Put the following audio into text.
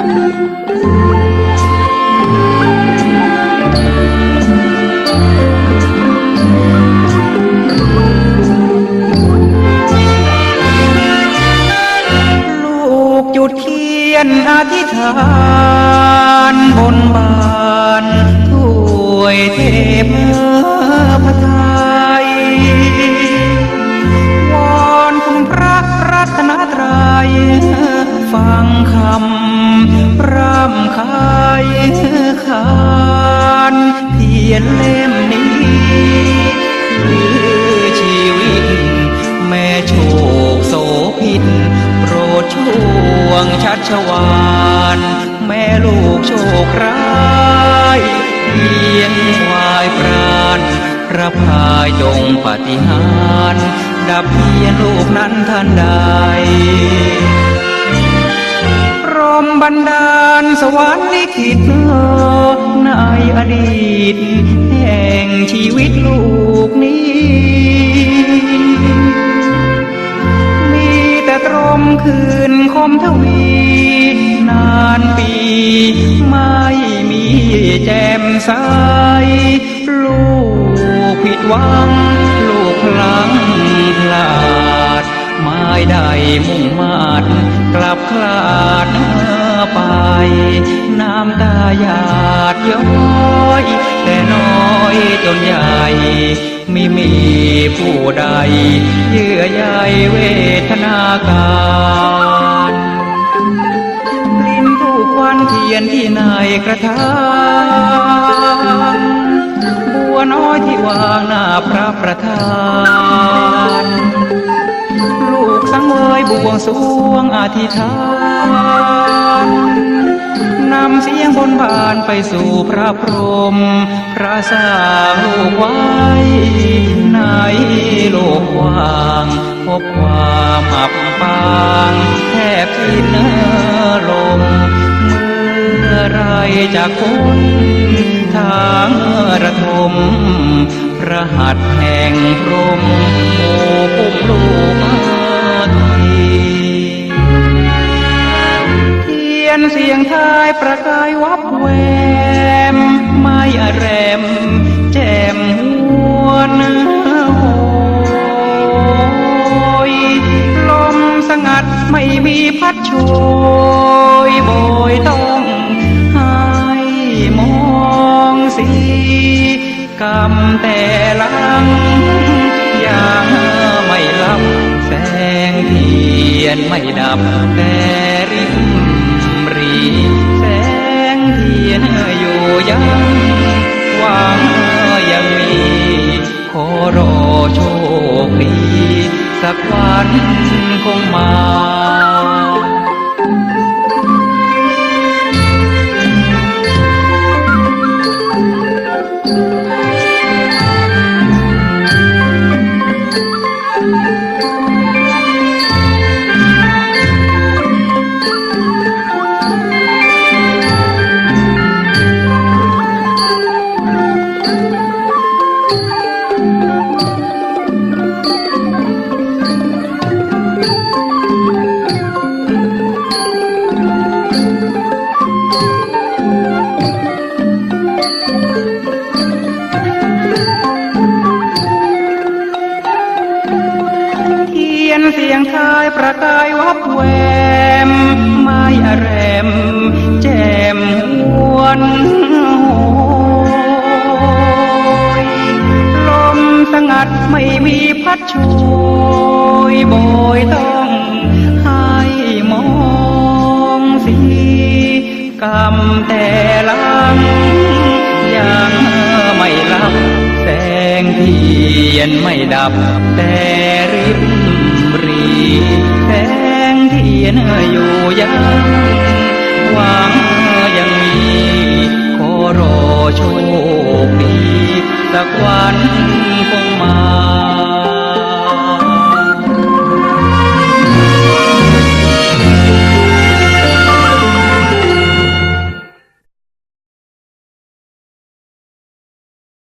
ลูกจุดเทียนอธิษฐานบนบานถ้วยเทพ งชัชวานแม่ลูกโชคร้ายเพียงวายปราณพระพายจงปฏิหารดับเพียนลูกนั้นท่านใดรมบันดาลสวรรค์ลิขิตในอดีต แห่งชีวิตลูกนี้ มคืนคมทวี นานปี ไม่มีแจ่มใสลูกผิดหวัง ลูกพลังพลาดไม่ได้มุ่งมาดกลับคลาดไป น้ำตาหยาดย้อยแอยจนใหญ่ไม่มีผู้ใด เยื่อใยเวทนาการกลิ่นถูกควันเทียนที่ในกระถางบัวน้อยที่วางหน้าพระประธานลูกสังเวยบวงสวงอธิษฐาน นำเสียงบนบานไปสู่พระพรหมพระสร้างลูกไว้ในโลกกว้างพบความอับปางแทบสิ้นลมเมื่อไรจะพ้นทางระทมพระหัตถ์แห่งพรหมโอปุ่ม ประกายวับแวม ไม่แรม แจ่มหวนโหยลมสงัดไม่มีพัดโชยโบยต้องให้มองสีกรรมแต่ลังยังไม่ลับแสงเทียนไม่ดับแต่ คดี สักวันคงมา ประกายวับแวม ไม่อาแรมแจ่มหวน สงเทียนไม่ดับแต่ริมรีแสงเทียนอยู่ยังห